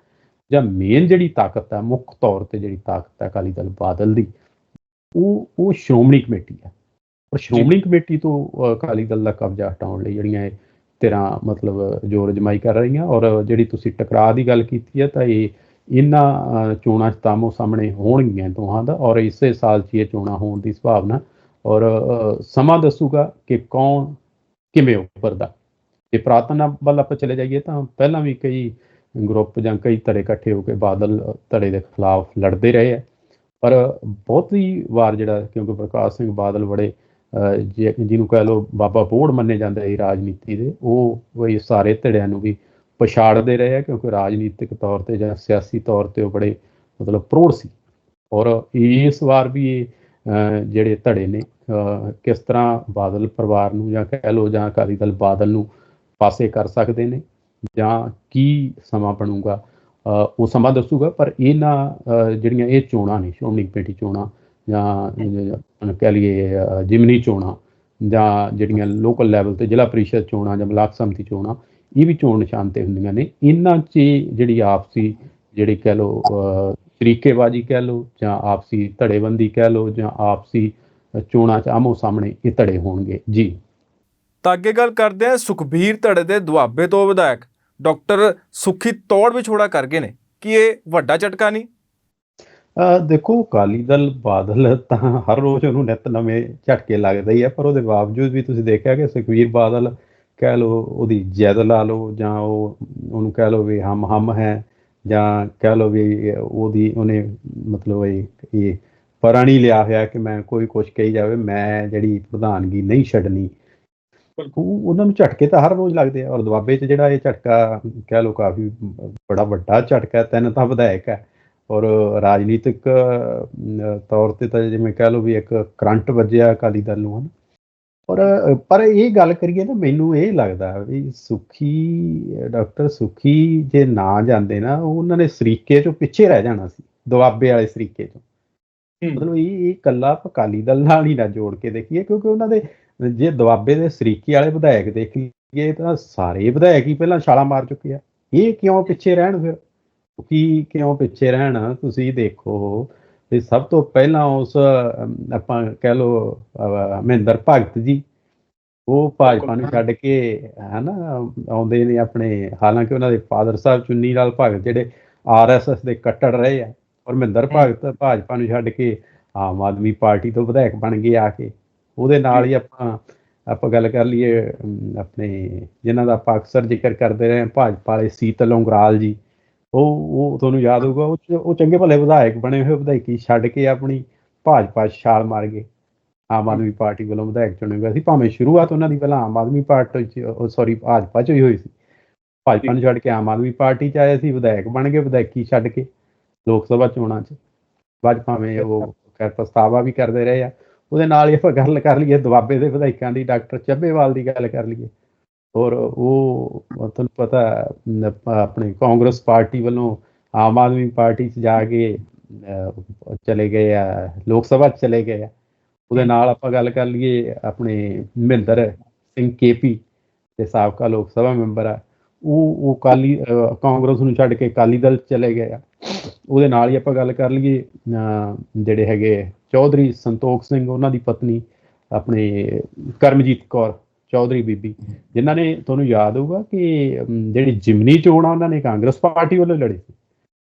ਜਾਂ ਮੇਨ ਜਿਹੜੀ ਤਾਕਤ ਹੈ ਮੁੱਖ ਤੌਰ ਤੇ ਜਿਹੜੀ ਤਾਕਤ ਹੈ ਅਕਾਲੀ ਦਲ ਬਾਦਲ ਦੀ ਉਹ ਉਹ ਸ਼੍ਰੋਮਣੀ ਕਮੇਟੀ ਹੈ। ਪਰ ਸ਼੍ਰੋਮਣੀ ਕਮੇਟੀ ਤੋਂ ਅਕਾਲੀ ਦਲ ਦਾ ਕਬਜ਼ਾ ਹਟਾਉਣ ਲਈ ਜਿਹੜੀਆਂ ਇਹ ਧਿਰਾਂ ਮਤਲਬ ਜੋਰ ਜਮਾਈ ਕਰ ਰਹੀਆਂ ਔਰ ਜਿਹੜੀ ਤੁਸੀਂ ਟਕਰਾਅ ਦੀ ਗੱਲ ਕੀਤੀ ਹੈ ਤਾਂ ਇਹ ਇਹਨਾਂ ਚੋਣਾਂ 'ਚ ਤਾਮੋ ਸਾਹਮਣੇ ਹੋਣਗੀਆਂ ਦੋਹਾਂ ਦਾ ਔਰ ਇਸੇ ਸਾਲ 'ਚ ਇਹ ਚੋਣਾਂ ਹੋਣ ਦੀ ਸੰਭਾਵਨਾ ਔਰ ਸਮਾਂ ਦੱਸੂਗਾ ਕਿ ਕੌਣ ਕਿਵੇਂ ਉੱਪਰਦਾ ਜੇ ਪ੍ਰਾਰਥਨਾ ਵੱਲ ਆਪਾਂ ਚਲੇ ਜਾਈਏ ਤਾਂ ਪਹਿਲਾਂ ਵੀ ਕਈ ਗਰੁੱਪ ਜਾਂ ਕਈ ਧੜੇ ਇਕੱਠੇ ਹੋ ਕੇ ਬਾਦਲ ਧੜੇ ਦੇ ਖਿਲਾਫ ਲੜਦੇ ਰਹੇ ਆ। ਪਰ ਬਹੁਤੀ ਵਾਰ ਜਿਹੜਾ, ਕਿਉਂਕਿ ਪ੍ਰਕਾਸ਼ ਸਿੰਘ ਬਾਦਲ ਬੜੇ ਜੇ- ਜਿਹਨੂੰ ਕਹਿ ਲਓ ਬਾਬਾ ਬੋੜ ਮੰਨੇ ਜਾਂਦੇ ਇਹ ਰਾਜਨੀਤੀ ਦੇ, ਉਹ ਇਹ ਸਾਰੇ ਧੜਿਆਂ ਨੂੰ ਵੀ ਪਛਾੜਦੇ ਰਹੇ ਆ, ਕਿਉਂਕਿ ਰਾਜਨੀਤਿਕ ਤੌਰ ਤੇ ਜਾਂ ਸਿਆਸੀ ਤੌਰ ਤੇ ਉਹ ਬੜੇ ਮਤਲਬ ਪ੍ਰੋੜ ਸੀ। ਔਰ ਇਸ ਵਾਰ ਵੀ ਇਹ ਜਿਹੜੇ ਧੜੇ ਨੇ ਕਿਸ ਤਰ੍ਹਾਂ ਬਾਦਲ ਪਰਿਵਾਰ ਨੂੰ ਜਾਂ ਕਹਿ ਲਓ ਜਾਂ ਅਕਾਲੀ ਦਲ ਬਾਦਲ ਨੂੰ ਪਾਸੇ ਕਰ ਸਕਦੇ ਨੇ ਜਾਂ ਕੀ ਸਮਾਂ ਬਣੂਗਾ ਉਹ ਸਮਾਂ ਦੱਸੂਗਾ, ਪਰ ਇਹਨਾਂ ਜਿਹੜੀਆਂ ਇਹ ਚੋਣਾਂ ਨੇ, ਸ਼੍ਰੋਮਣੀ ਕਮੇਟੀ ਚੋਣਾਂ ਜਾਂ ਕਹਿ ਲਈਏ ਜਿਮਨੀ ਚੋਣਾਂ ਜਾਂ ਜਿਹੜੀਆਂ ਲੋਕਲ ਲੈਵਲ ਤੇ ਜ਼ਿਲ੍ਹਾ ਪਰਿਸ਼ਦ ਚੋਣਾਂ ਜਾਂ ਬਲਾਕ ਸਮਿਤੀ ਚੋਣਾਂ, ਇਹ ਵੀ ਚੋਣ ਨਿਸ਼ਾਨ ਤੇ ਹੁੰਦੀਆਂ ਨੇ। ਇਹਨਾਂ 'ਚ ਜਿਹੜੀ ਆਪਸੀ ਜਿਹੜੀ ਕਹਿ ਲਓ ਸ਼ਰੀਕੇਬਾਜ਼ੀ ਕਹਿ ਲਓ ਜਾਂ ਆਪਸੀ ਧੜੇਬੰਦੀ ਕਹਿ ਲਓ ਜਾਂ ਆਪਸੀ ਚੋਣਾਂ 'ਚ ਆਮੋ ਸਾਹਮਣੇ ਇਹ ਧੜੇ ਹੋਣਗੇ। ਜੀ। ਤਾਂ ਅੱਗੇ ਗੱਲ ਕਰਦੇ ਹਾਂ ਸੁਖਬੀਰ ਧੜੇ ਦੇ ਦੁਆਬੇ ਤੋਂ ਵਿਧਾਇਕ ਡਾਕਟਰ ਸੁਖੀ ਤੋੜ ਵਿਛੋੜਾ ਕਰ ਗਏ ਨੇ। ਕੀ ਇਹ ਵੱਡਾ ਝਟਕਾ ਨਹੀਂ? ਦੇਖੋ ਅਕਾਲੀ ਦਲ ਬਾਦਲ ਤਾਂ ਹਰ ਰੋਜ਼ ਉਹਨੂੰ ਨਿਤ ਨਵੇਂ ਝਟਕੇ ਲੱਗਦੇ ਹੀ ਆ ਪਰ ਉਹਦੇ ਬਾਵਜੂਦ ਵੀ ਤੁਸੀਂ ਦੇਖਿਆ ਕਿ ਸੁਖਵੀਰ ਬਾਦਲ ਕਹਿ ਲਓ ਉਹਦੀ ਜਿੱਦ ਲਾ ਲਓ ਜਾਂ ਉਹ ਉਹਨੂੰ ਕਹਿ ਲਓ ਵੀ ਹਮ ਹਮ ਹੈ ਜਾਂ ਕਹਿ ਲਓ ਵੀ ਉਹਦੀ ਉਹਨੇ ਮਤਲਬ ਇਹ ਇਹ ਪਰਾਣੀ ਲਿਆ ਹੋਇਆ ਕਿ ਮੈਂ ਕੋਈ ਕੁਛ ਕਹੀ ਜਾਵੇ ਮੈਂ ਜਿਹੜੀ ਪ੍ਰਧਾਨਗੀ ਨਹੀਂ ਛੱਡਣੀ। ਉਹ ਉਹਨਾਂ ਨੂੰ ਝਟਕੇ ਤਾਂ ਹਰ ਰੋਜ਼ ਲੱਗਦੇ ਆ ਔਰ ਦੁਆਬੇ 'ਚ ਜਿਹੜਾ ਇਹ ਝਟਕਾ ਕਹਿ ਲਓ ਕਾਫੀ ਬੜਾ ਵੱਡਾ ਝਟਕਾ ਹੈ, ਤਿੰਨ ਤਾਂ ਵਿਧਾਇਕ ਹੈ ਔਰ ਰਾਜਨੀਤਿਕ ਤੌਰ ਤੇ ਤਾਂ ਜਿਵੇਂ ਕਹਿ ਲਓ ਵੀ ਇੱਕ ਕਰੰਟ ਵੱਜਿਆ ਅਕਾਲੀ ਦਲ ਨੂੰ ਹਨ? ਔਰ ਪਰ ਇਹ ਗੱਲ ਕਰੀਏ ਨਾ ਮੈਨੂੰ ਇਹ ਲੱਗਦਾ ਵੀ ਸੁਖੀ ਡਾਕਟਰ ਸੁਖੀ ਜੇ ਨਾ ਜਾਂਦੇ ਨਾ ਉਹ ਉਹਨਾਂ ਨੇ ਸਰੀਕੇ ਚੋਂ ਪਿੱਛੇ ਰਹਿ ਜਾਣਾ ਸੀ ਦੁਆਬੇ ਵਾਲੇ ਸਰੀਕੇ ਚੋਂ। ਮਤਲਬ ਇਹ ਇਹ ਕੱਲਾ ਅਕਾਲੀ ਦਲ ਨਾਲ ਹੀ ਨਾ ਜੋੜ ਕੇ ਦੇਖੀਏ ਕਿਉਂਕਿ ਉਹਨਾਂ ਦੇ ਜੇ ਦੁਆਬੇ ਦੇ ਸਰੀਕੇ ਵਾਲੇ ਵਿਧਾਇਕ ਦੇਖੀਏ ਤਾਂ ਸਾਰੇ ਵਿਧਾਇਕ ਹੀ ਪਹਿਲਾਂ ਛਾਲਾਂ ਮਾਰ ਚੁੱਕੇ ਆ। ਇਹ ਕਿਉਂ ਪਿੱਛੇ ਰਹਿਣ ਫਿਰ? ਕੀ ਕਿਉਂ ਪਿੱਛੇ ਰਹਿਣ? ਤੁਸੀਂ ਦੇਖੋ ਵੀ ਸਭ ਤੋਂ ਪਹਿਲਾਂ ਉਸ ਆਪਾਂ ਕਹਿ ਅਹ, ਮਹਿੰਦਰ ਭਗਤ ਜੀ ਉਹ ਭਾਜਪਾ ਨੂੰ ਛੱਡ ਕੇ ਹਨਾ ਆਉਂਦੇ ਨੇ ਆਪਣੇ ਹਾਲਾਂਕਿ ਉਹਨਾਂ ਦੇ ਫਾਦਰ ਸਾਹਿਬ ਚੁੰਨੀ ਲਾਲ ਭਗਤ ਜਿਹੜੇ ਆਰਐਸਐਸ ਦੇ ਕੱਟੜ ਰਹੇ ਆ ਔਰ ਮਹਿੰਦਰ ਭਗਤ ਭਾਜਪਾ ਨੂੰ ਛੱਡ ਕੇ ਆਮ ਆਦਮੀ ਪਾਰਟੀ ਤੋਂ ਵਿਧਾਇਕ ਬਣ ਗਏ ਆ ਕੇ ਉਹਦੇ ਨਾਲ ਹੀ ਆਪਾਂ ਆਪਾਂ ਗੱਲ ਕਰ ਲਈਏ ਆਪਣੇ ਜਿਨ੍ਹਾਂ ਦਾ ਆਪਾਂ ਅਕਸਰ ਜ਼ਿਕਰ ਕਰਦੇ ਰਹੇ ਹਾਂ, ਭਾਜਪਾ ਵਾਲੇ ਸੀਤਲ ਉਂਗਰਾਲ ਜੀ ਉਹ ਉਹ ਤੁਹਾਨੂੰ ਯਾਦ ਹੋਊਗਾ, ਉਹ ਉਹ ਚੰਗੇ ਭਲੇ ਵਿਧਾਇਕ ਬਣੇ ਹੋਏ, ਵਿਧਾਇਕੀ ਛੱਡ ਕੇ ਆਪਣੀ ਭਾਜਪਾ ਛਾਲ ਮਾਰ ਗਏ। ਆਮ ਆਦਮੀ ਪਾਰਟੀ ਵੱਲੋਂ ਵਿਧਾਇਕ ਚੁਣੇ ਗਏ ਸੀ, ਭਾਵੇਂ ਸ਼ੁਰੂਆਤ ਉਹਨਾਂ ਦੀ ਪਹਿਲਾਂ ਆਮ ਆਦਮੀ ਪਾਰਟੀ 'ਚ ਸੌਰੀ ਭਾਜਪਾ 'ਚ ਹੀ ਹੋਈ ਸੀ। ਭਾਜਪਾ ਨੂੰ ਛੱਡ ਕੇ ਆਮ ਆਦਮੀ ਪਾਰਟੀ 'ਚ ਆਏ ਸੀ, ਵਿਧਾਇਕ ਬਣ ਗਏ, ਵਿਧਾਇਕੀ ਛੱਡ ਕੇ ਲੋਕ ਸਭਾ ਚੋਣਾਂ 'ਚ। ਬਾਅਦ ਭਾਵੇਂ ਉਹ ਖੈਰ ਪਛਤਾਵਾ ਵੀ ਕਰਦੇ ਰਹੇ ਆ। ਉਹਦੇ ਨਾਲ ਹੀ ਆਪਾਂ ਗੱਲ ਕਰ ਲਈਏ, ਦੁਆਬੇ ਦੇ ਵਿਧਾਇਕਾਂ ਦੀ, ਡਾਕਟਰ ਚੱਬੇਵਾਲ ਦੀ ਗੱਲ ਕਰ ਲਈਏ। ਔਰ ਉਹ ਤੁਹਾਨੂੰ ਪਤਾ ਆਪਣੇ ਕਾਂਗਰਸ ਪਾਰਟੀ ਵੱਲੋਂ ਆਮ ਆਦਮੀ ਪਾਰਟੀ 'ਚ ਜਾ ਕੇ ਚਲੇ ਗਏ ਆ, ਲੋਕ ਸਭਾ 'ਚ ਚਲੇ ਗਏ ਆ। ਉਹਦੇ ਨਾਲ ਆਪਾਂ ਗੱਲ ਕਰ ਲਈਏ ਆਪਣੇ ਮਹਿੰਦਰ ਸਿੰਘ ਕੇਪੀ ਤੇ ਸਾਬਕਾ ਲੋਕ ਸਭਾ ਮੈਂਬਰ ਆ। ਉਹ ਉਹ ਕਾਲੀ ਕਾਂਗਰਸ ਨੂੰ ਛੱਡ ਕੇ ਅਕਾਲੀ ਦਲ 'ਚ ਚਲੇ ਗਏ ਆ। ਉਹਦੇ ਨਾਲ ਹੀ ਆਪਾਂ ਗੱਲ ਕਰ ਲਈਏ ਜਿਹੜੇ ਹੈਗੇ ਚੌਧਰੀ ਸੰਤੋਖ ਸਿੰਘ, ਉਹਨਾਂ ਦੀ ਪਤਨੀ, ਆਪਣੇ ਕਰਮਜੀਤ ਕੌਰ। ਚੌਧਰੀ ਬੀਬੀ ਜਿਨ੍ਹਾਂ ਨੇ ਤੁਹਾਨੂੰ ਯਾਦ ਹੋਊਗਾ ਕਿ ਜਿਹੜੀ ਜਿਮਨੀ ਚੋਣ ਉਹਨਾਂ ਨੇ ਕਾਂਗਰਸ ਪਾਰਟੀ ਵੱਲੋਂ ਲੜੀ ਸੀ।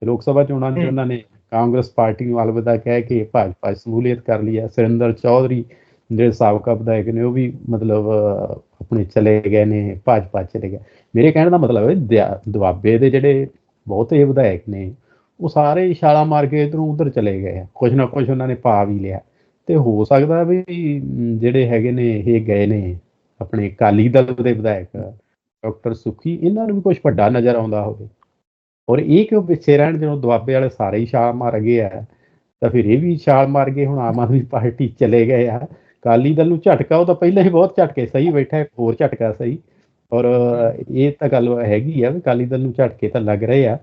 ਲੋਕ ਸਭਾ ਚੋਣਾਂ 'ਚ। ਉਹਨਾਂ ਨੇ ਕਾਂਗਰਸ ਪਾਰਟੀ ਨੂੰ ਅਲਵਿਦਾ ਕਹਿ ਕੇ ਭਾਜਪਾ ਸ਼ਮੂਲੀਅਤ ਕਰ ਲਈ ਹੈ ਸੁਰਿੰਦਰ ਚੌਧਰੀ ਜਿਹੜੇ ਸਾਬਕਾ ਵਿਧਾਇਕ ਨੇ ਉਹ ਵੀ ਮਤਲਬ ਆਪਣੇ ਚਲੇ ਗਏ ਨੇ ਭਾਜਪਾ 'ਚ ਚਲੇ ਗਏ। ਮੇਰੇ ਕਹਿਣ ਦਾ ਮਤਲਬ ਹੈ ਦਿਆ- ਦੁਆਬੇ ਦੇ ਜਿਹੜੇ ਬਹੁਤੇ ਵਿਧਾਇਕ ਨੇ ਉਹ ਸਾਰੇ ਛਾਲਾਂ ਮਾਰ ਕੇ ਇਧਰੋਂ ਉਧਰ ਚਲੇ ਗਏ ਆ। ਕੁਝ ਨਾ ਕੁਝ ਉਹਨਾਂ ਨੇ ਪਾ ਵੀ ਲਿਆ। ਤੇ ਹੋ ਸਕਦਾ ਵੀ ਜਿਹੜੇ ਹੈਗੇ ਨੇ ਇਹ ਗਏ ਨੇ। ਆਪਣੇ ਅਕਾਲੀ ਦਲ ਦੇ ਵਿਧਾਇਕ ਡਾਕਟਰ ਸੁਖੀ, ਇਹਨਾਂ ਨੂੰ ਵੀ ਕੁਝ ਵੱਡਾ ਨਜ਼ਰ ਆਉਂਦਾ ਹੋਵੇ। ਔਰ ਇਹ ਕਿਉਂ ਪਿੱਛੇ ਰਹਿਣ ਜਦੋਂ ਦੁਆਬੇ ਵਾਲੇ ਸਾਰੇ ਹੀ ਛਾਲ ਮਾਰ ਗਏ ਆ। ਤਾਂ ਫਿਰ ਇਹ ਵੀ ਛਾਲ ਮਾਰ ਗਏ, ਹੁਣ ਆਮ ਆਦਮੀ ਪਾਰਟੀ ਚਲੇ ਗਏ ਆ। ਅਕਾਲੀ ਦਲ ਨੂੰ ਝਟਕਾ, ਉਹ ਤਾਂ ਪਹਿਲਾਂ ਹੀ ਬਹੁਤ ਝਟਕੇ, ਸਹੀ ਬੈਠਾ ਹੈ, ਹੋਰ ਝਟਕਾ ਸਹੀ। ਔਰ ਇਹ ਤਾਂ ਗੱਲ ਹੈਗੀ ਆ ਵੀ ਅਕਾਲੀ ਦਲ ਨੂੰ ਝਟਕੇ ਤਾਂ ਲੱਗ ਰਹੇ ਆ,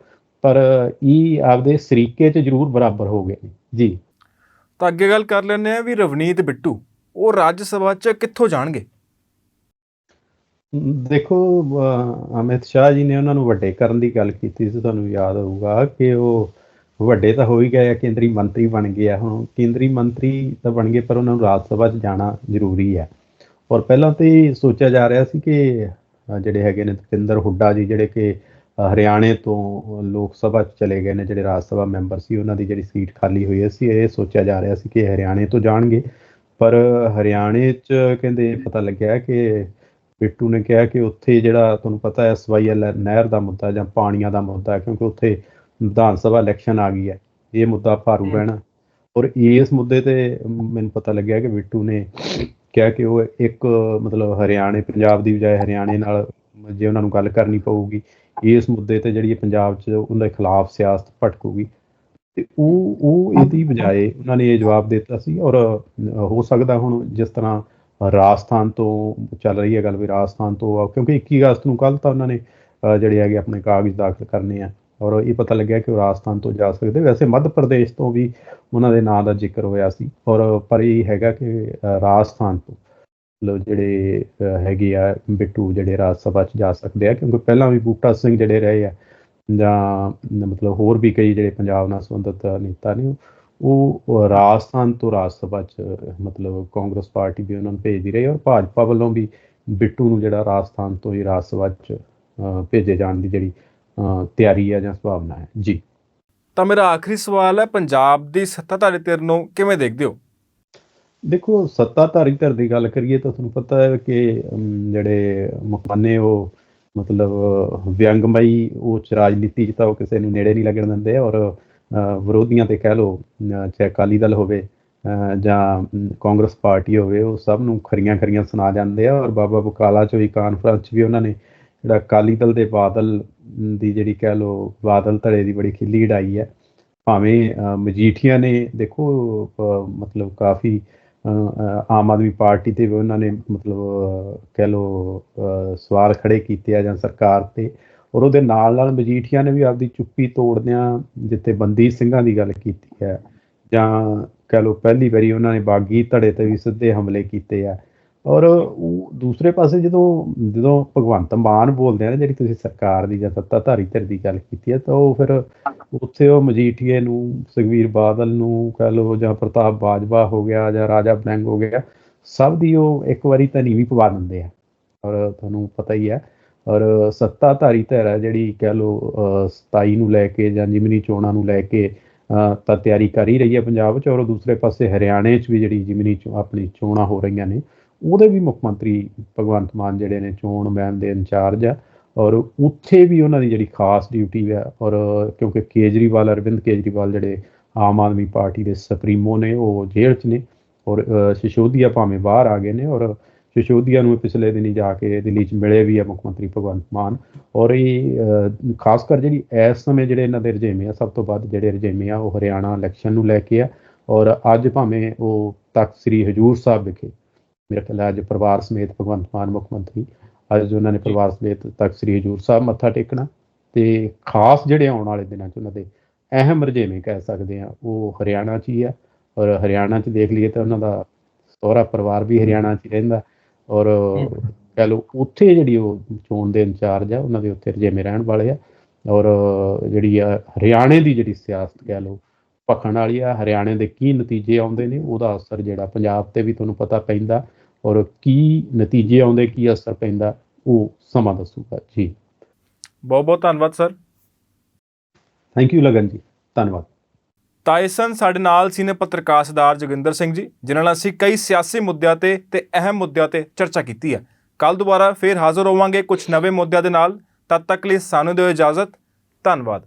ਪਰ ਇਹ ਆਪਦੇ ਸਰੀਕੇ 'ਚ ਜ਼ਰੂਰ ਬਰਾਬਰ ਹੋ ਗਏ ਨੇ। ਜੀ। ਤਾਂ ਅੱਗੇ ਗੱਲ ਕਰ ਲੈਂਦੇ ਆ ਵੀ ਰਵਨੀਤ ਬਿੱਟੂ, ਉਹ ਰਾਜ ਸਭਾ 'ਚ ਕਿੱਥੋਂ ਜਾਣਗੇ? ਦੇਖੋ ਅਮਿਤ ਸ਼ਾਹ ਜੀ ਨੇ ਉਹਨਾਂ ਨੂੰ ਵੱਡੇ ਕਰਨ ਦੀ ਗੱਲ ਕੀਤੀ ਸੀ, ਤੁਹਾਨੂੰ ਯਾਦ ਹੋਊਗਾ ਕਿ ਉਹ ਵੱਡੇ ਤਾਂ ਹੋ ਹੀ ਗਏ ਆ, ਕੇਂਦਰੀ ਮੰਤਰੀ ਬਣ ਗਏ ਆ। ਹੁਣ ਕੇਂਦਰੀ ਮੰਤਰੀ ਤਾਂ ਬਣ ਗਏ, ਪਰ ਉਹਨਾਂ ਨੂੰ ਰਾਜ ਸਭਾ 'ਚ ਜਾਣਾ ਜ਼ਰੂਰੀ ਹੈ ਔਰ ਪਹਿਲਾਂ ਤੇ ਇਹ ਸੋਚਿਆ ਜਾ ਰਿਹਾ ਸੀ ਕਿ ਜਿਹੜੇ ਹੈਗੇ ਨੇ ਤਪਿੰਦਰ ਹੁੱਡਾ ਜੀ, ਜਿਹੜੇ ਕਿ ਹਰਿਆਣੇ ਤੋਂ ਲੋਕ ਸਭਾ 'ਚ ਚਲੇ ਗਏ ਨੇ, ਜਿਹੜੇ ਰਾਜ ਸਭਾ ਮੈਂਬਰ ਸੀ, ਉਹਨਾਂ ਦੀ ਜਿਹੜੀ ਸੀਟ ਖਾਲੀ ਹੋਈ ਹੈ ਸੀ, ਇਹ ਸੋਚਿਆ ਜਾ ਰਿਹਾ ਸੀ ਕਿ ਹਰਿਆਣੇ ਤੋਂ ਜਾਣਗੇ। ਪਰ ਹਰਿਆਣੇ 'ਚ ਕਹਿੰਦੇ ਪਤਾ ਲੱਗਿਆ ਕਿ ਬਿੱਟੂ ਨੇ ਕਿਹਾ ਕਿ ਉੱਥੇ ਜਿਹੜਾ ਤੁਹਾਨੂੰ ਪਤਾ ਹੈ ਐਸਵਾਈਐਲ ਨਹਿਰ ਦਾ ਮੁੱਦਾ ਜਾਂ ਪਾਣੀਆਂ ਦਾ ਮੁੱਦਾ ਕਿਉਂਕਿ ਉੱਥੇ ਵਿਧਾਨ ਸਭਾ ਇਲੈਕਸ਼ਨ ਆ ਗਈ ਹੈ। ਇਹ ਮੁੱਦਾ ਭਾਰੂ। ਰਹਿਣਾ ਔਰ ਇਸ ਮੁੱਦੇ ਤੇ ਮੈਨੂੰ ਪਤਾ ਲੱਗਿਆ ਕਿ ਬਿੱਟੂ ਨੇ ਕਿਹਾ ਕਿ ਉਹ ਇੱਕ ਮਤਲਬ ਹਰਿਆਣੇ ਪੰਜਾਬ ਦੀ ਬਜਾਏ ਹਰਿਆਣੇ ਨਾਲ ਜੇ ਉਹਨਾਂ ਨੂੰ ਗੱਲ ਕਰਨੀ ਪਊਗੀ ਇਸ ਮੁੱਦੇ ਤੇ ਜਿਹੜੀ ਪੰਜਾਬ 'ਚ ਉਹਦੇ ਖਿਲਾਫ ਸਿਆਸਤ ਭਟਕੂਗੀ। ਤੇ ਉਹ ਉਹ ਇਹਦੀ ਬਜਾਏ ਉਹਨਾਂ ਨੇ ਇਹ ਜਵਾਬ ਦਿੱਤਾ ਸੀ ਔਰ ਹੋ ਸਕਦਾ ਹੁਣ ਜਿਸ ਤਰ੍ਹਾਂ ਰਾਜਸਥਾਨ ਤੋਂ ਚੱਲ ਰਹੀ ਹੈ ਗੱਲ ਵੀ ਰਾਜਸਥਾਨ ਤੋਂ, ਕਿਉਂਕਿ 21 ਅਗਸਤ ਨੂੰ ਕੱਲ ਤਾਂ ਉਹਨਾਂ ਨੇ ਜਿਹੜੇ ਹੈਗੇ ਆਪਣੇ ਕਾਗਜ਼ ਦਾਖਲ ਕਰਨੇ ਆ, ਔਰ ਇਹ ਪਤਾ ਲੱਗਿਆ ਕਿ ਉਹ ਰਾਜਸਥਾਨ ਤੋਂ ਜਾ ਸਕਦੇ, ਵੈਸੇ ਮੱਧ ਪ੍ਰਦੇਸ਼ ਤੋਂ ਵੀ ਉਹਨਾਂ ਦੇ ਨਾਂ ਦਾ ਜ਼ਿਕਰ ਹੋਇਆ ਸੀ, ਔਰ ਪਰ ਇਹ ਹੈਗਾ ਕਿ ਰਾਜਸਥਾਨ ਤੋਂ ਮਤਲਬ ਜਿਹੜੇ ਹੈਗੇ ਆ ਬਿੱਟੂ ਜਿਹੜੇ ਰਾਜ ਸਭਾ 'ਚ ਜਾ ਸਕਦੇ ਆ, ਕਿਉਂਕਿ ਪਹਿਲਾਂ ਵੀ ਬੂਟਾ ਸਿੰਘ ਜਿਹੜੇ ਰਹੇ ਆ, ਜਾਂ ਮਤਲਬ ਹੋਰ ਵੀ ਕਈ ਜਿਹੜੇ ਪੰਜਾਬ ਨਾਲ ਸੰਬੰਧਿਤ ਨੇਤਾ ਨੇ ਉਹ ਰਾਜਸਥਾਨ ਤੋਂ ਰਾਜ ਸਭਾ 'ਚ ਮਤਲਬ ਕਾਂਗਰਸ ਪਾਰਟੀ ਵੀ ਉਹਨਾਂ ਨੂੰ ਭੇਜਦੀ ਰਹੀ ਔਰ ਭਾਜਪਾ ਵੱਲੋਂ ਵੀ ਬਿੱਟੂ ਨੂੰ ਜਿਹੜਾ ਰਾਜਸਥਾਨ ਤੋਂ ਹੀ ਰਾਜ ਸਭਾ 'ਚ ਭੇਜੇ ਜਾਣ ਦੀ ਜਿਹੜੀ ਤਿਆਰੀ ਹੈ ਜਾਂ ਸੰਭਾਵਨਾ ਹੈ। ਜੀ। ਤਾਂ ਮੇਰਾ ਆਖਰੀ ਸਵਾਲ ਹੈ ਪੰਜਾਬ ਦੀ ਸੱਤਾਧਾਰੀ ਧਿਰ ਨੂੰ ਕਿਵੇਂ ਦੇਖਦੇ ਹੋ? ਦੇਖੋ ਸੱਤਾਧਾਰੀ ਧਿਰ ਦੀ ਗੱਲ ਕਰੀਏ ਤਾਂ ਤੁਹਾਨੂੰ ਪਤਾ ਹੈ ਕਿ ਜਿਹੜੇ ਮੁਖਾਨੇ ਉਹ ਮਤਲਬ ਵਿਅੰਗਮਈ ਉਹ ਚ ਰਾਜਨੀਤੀ ਚ ਤਾਂ ਉਹ ਕਿਸੇ ਨੂੰ ਨੇੜੇ ਨਹੀਂ ਲੱਗਣ ਦਿੰਦੇ ਔਰ ਵਿਰੋਧੀਆਂ ਤੇ ਕਹਿ ਲਓ ਚਾਹੇ ਅਕਾਲੀ ਦਲ ਹੋਵੇ ਜਾਂ ਕਾਂਗਰਸ ਪਾਰਟੀ ਹੋਵੇ, ਉਹ ਸਭ ਨੂੰ ਖਰੀਆਂ ਖਰੀਆਂ ਸੁਣਾ ਜਾਂਦੇ ਆ ਔਰ ਬਾਬਾ ਬਕਾਲਾ ਚੋਈ ਕਾਨਫਰੰਸ ਚ ਵੀ ਉਹਨਾਂ ਨੇ ਜਿਹੜਾ ਅਕਾਲੀ ਦਲ ਦੇ ਬਾਦਲ ਦੀ ਜਿਹੜੀ ਕਹਿ ਲਓ, ਬਾਦਲ ਧੜੇ ਦੀ ਬੜੀ ਖਿੱਲੀ ਉਡਾਈ ਹੈ, ਭਾਵੇਂ ਮਜੀਠੀਆ ਨੇ, ਦੇਖੋ ਮਤਲਬ ਕਾਫੀ ਆਮ ਆਦਮੀ ਪਾਰਟੀ ਤੇ ਵੀ ਉਹਨਾਂ ਨੇ ਮਤਲਬ ਕਹਿ ਲਓ ਸਵਾਲ ਖੜੇ ਕੀਤੇ ਆ ਜਾਂ ਸਰਕਾਰ ਤੇ ਔਰ ਉਹਦੇ ਨਾਲ ਨਾਲ ਮਜੀਠੀਆ ਨੇ ਵੀ ਆਪਦੀ ਚੁੱਪੀ ਤੋੜਦਿਆਂ ਜਿੱਥੇ ਬੰਦੀ ਸਿੰਘਾਂ ਦੀ ਗੱਲ ਕੀਤੀ ਹੈ, ਜਾਂ ਕਹਿ ਲਓ ਪਹਿਲੀ ਵਾਰੀ ਉਹਨਾਂ ਨੇ ਬਾਗੀ ਧੜੇ ਤੇ ਵੀ ਸਿੱਧੇ ਹਮਲੇ ਕੀਤੇ ਆ। ਔਰ ਉਹ ਦੂਸਰੇ ਪਾਸੇ ਜਦੋਂ ਜਦੋਂ ਭਗਵੰਤ ਮਾਨ ਬੋਲਦੇ ਆ ਨਾ, ਜਿਹੜੀ ਤੁਸੀਂ ਸਰਕਾਰ ਦੀ ਜਾਂ ਸੱਤਾਧਾਰੀ ਧਿਰ ਦੀ ਗੱਲ ਕੀਤੀ ਹੈ ਤਾਂ ਉਹ ਫਿਰ ਉੱਥੇ ਉਹ ਮਜੀਠੀਏ ਨੂੰ, ਸੁਖਵੀਰ ਬਾਦਲ ਨੂੰ ਕਹਿ ਲਓ ਜਾਂ ਪ੍ਰਤਾਪ ਬਾਜਵਾ ਹੋ ਗਿਆ ਜਾਂ ਰਾਜਾ ਬਲੈਂਗ ਹੋ ਗਿਆ, ਸਭ ਦੀ ਉਹ ਇੱਕ ਵਾਰੀ ਤਾਂ ਨੀਵੀਂ ਪਵਾ ਦਿੰਦੇ ਆ। ਔਰ ਤੁਹਾਨੂੰ ਪਤਾ ਹੀ ਹੈ ਔਰ ਸੱਤਾਧਾਰੀ ਧਿਰ ਜਿਹੜੀ ਕਹਿ ਲਓ ਅਹ, 27 ਨੂੰ ਲੈ ਕੇ ਜਾਂ ਜਿਮਨੀ ਚੋਣਾਂ ਨੂੰ ਲੈ ਕੇ ਤਾਂ ਤਿਆਰੀ ਕਰ ਹੀ ਰਹੀ ਹੈ ਪੰਜਾਬ 'ਚ ਔਰ ਦੂਸਰੇ ਪਾਸੇ ਹਰਿਆਣੇ 'ਚ ਵੀ ਜਿਹੜੀ ਜਿਮਨੀ ਚੋ ਆਪਣੀ ਚੋਣਾਂ ਹੋ ਰਹੀਆਂ ਨੇ ਉਹਦੇ ਵੀ ਮੁੱਖ ਮੰਤਰੀ ਭਗਵੰਤ ਮਾਨ ਜਿਹੜੇ ਨੇ ਚੋਣ ਮੁਹਿੰਮ ਦੇ ਇੰਚਾਰਜ ਆ ਔਰ ਉੱਥੇ ਵੀ ਉਹਨਾਂ ਦੀ ਜਿਹੜੀ ਖਾਸ ਡਿਊਟੀ ਹੈ ਔਰ ਕਿਉਂਕਿ ਕੇਜਰੀਵਾਲ ਅਰਵਿੰਦ ਕੇਜਰੀਵਾਲ ਜਿਹੜੇ ਆਮ ਆਦਮੀ ਪਾਰਟੀ ਦੇ ਸੁਪਰੀਮੋ ਨੇ ਉਹ ਜੇਲ੍ਹ 'ਚ ਨੇ ਔਰ ਅ, ਸਿਸੋਦੀਆ ਭਾਵੇਂ ਬਾਹਰ ਆ ਗਏ ਨੇ ਔਰ ਸਿਸੋਦੀਆ ਨੂੰ ਪਿਛਲੇ ਦਿਨੀ ਜਾ ਕੇ ਦਿੱਲੀ 'ਚ ਮਿਲੇ ਵੀ ਆ ਮੁੱਖ ਮੰਤਰੀ ਭਗਵੰਤ ਮਾਨ। ਔਰ ਇਹ ਖਾਸ ਕਰ ਜਿਹੜੀ ਇਸ ਸਮੇਂ ਜਿਹੜੇ ਇਹਨਾਂ ਦੇ ਰਜੇਮੇ ਆ ਸਭ ਤੋਂ ਵੱਧ ਜਿਹੜੇ ਰਜੇਮੇ ਆ ਉਹ ਹਰਿਆਣਾ ਇਲੈਕਸ਼ਨ ਨੂੰ ਲੈ ਕੇ ਆ। ਔਰ ਅੱਜ ਭਾਵੇਂ ਉਹ ਤਖਤ ਸ੍ਰੀ ਹਜੂਰ ਸਾਹਿਬ ਵਿਖੇ ਮੇਰੇ ਖਿਆਲ ਅੱਜ ਪਰਿਵਾਰ ਸਮੇਤ ਭਗਵੰਤ ਮਾਨ ਮੁੱਖ ਮੰਤਰੀ ਅੱਜ ਉਹਨਾਂ ਨੇ ਪਰਿਵਾਰ ਸਮੇਤ ਤਖਤ ਸ੍ਰੀ ਹਜੂਰ ਸਾਹਿਬ ਮੱਥਾ ਟੇਕਣਾ। ਤੇ ਖਾਸ ਜਿਹੜੇ ਆਉਣ ਵਾਲੇ ਦਿਨਾਂ 'ਚ ਉਹਨਾਂ ਦੇ ਅਹਿਮ ਰਜੇਵੇਂ ਕਹਿ ਸਕਦੇ ਆ ਉਹ ਹਰਿਆਣਾ 'ਚ ਹੀ ਆ। ਔਰ ਹਰਿਆਣਾ 'ਚ ਦੇਖ ਲਈਏ ਤਾਂ ਉਹਨਾਂ ਦਾ ਸਹੁਰਾ ਪਰਿਵਾਰ ਵੀ ਹਰਿਆਣਾ 'ਚ ਹੀ ਰਹਿੰਦਾ। ਔਰ ਕਹਿ ਲਓ ਉੱਥੇ ਜਿਹੜੀ ਉਹ ਚੋਣ ਦੇ ਇੰਚਾਰਜ ਆ ਉਹਨਾਂ ਦੇ ਉੱਥੇ ਰਜੇਵੇਂ ਰਹਿਣ ਵਾਲੇ ਆ। ਔਰ ਜਿਹੜੀ ਆ ਹਰਿਆਣੇ ਦੀ ਜਿਹੜੀ ਸਿਆਸਤ ਕਹਿ ਲਓ ਭਖਣ ਵਾਲੀ ਆ ਹਰਿਆਣੇ ਦੇ ਕੀ ਨਤੀਜੇ ਆਉਂਦੇ ਨੇ ਉਹਦਾ ਅਸਰ ਜਿਹੜਾ ਪੰਜਾਬ ਤੇ ਵੀ ਤੁਹਾਨੂੰ ਪਤਾ ਪੈਂਦਾ। ਔਰ ਕੀ ਨਤੀਜੇ ਆਉਂਦੇ ਕੀ ਅਸਰ ਪੈਂਦਾ ਉਹ ਸਮਾਂ ਦੱਸੂਗਾ। ਜੀ। ਬਹੁਤ ਬਹੁਤ ਧੰਨਵਾਦ ਸਰ। ਥੈਂਕ ਯੂ ਲਗਨ ਜੀ। ਧੰਨਵਾਦ। ਤਾਇਸਨ ਸਾਡੇ ਨਾਲ ਸੀ ਨੇ ਪੱਤਰਕਾਰ ਸਰਦਾਰ ਜੋਗਿੰਦਰ ਸਿੰਘ ਜੀ, ਜਿਨ੍ਹਾਂ ਨਾਲ ਅਸੀਂ ਕਈ ਸਿਆਸੀ ਮੁੱਦਿਆਂ ਤੇ ਤੇ ਅਹਿਮ ਮੁੱਦਿਆਂ ਤੇ ਚਰਚਾ ਕੀਤੀ ਹੈ। ਕੱਲ ਦੁਬਾਰਾ ਫੇਰ ਹਾਜ਼ਰ ਹੋਵਾਂਗੇ ਕੁਝ ਨਵੇਂ ਮੁੱਦਿਆਂ ਦੇ ਨਾਲ। ਤਦ ਤੱਕ ਲਈ ਸਾਨੂੰ ਦਿਓ ਇਜਾਜ਼ਤ। ਧੰਨਵਾਦ।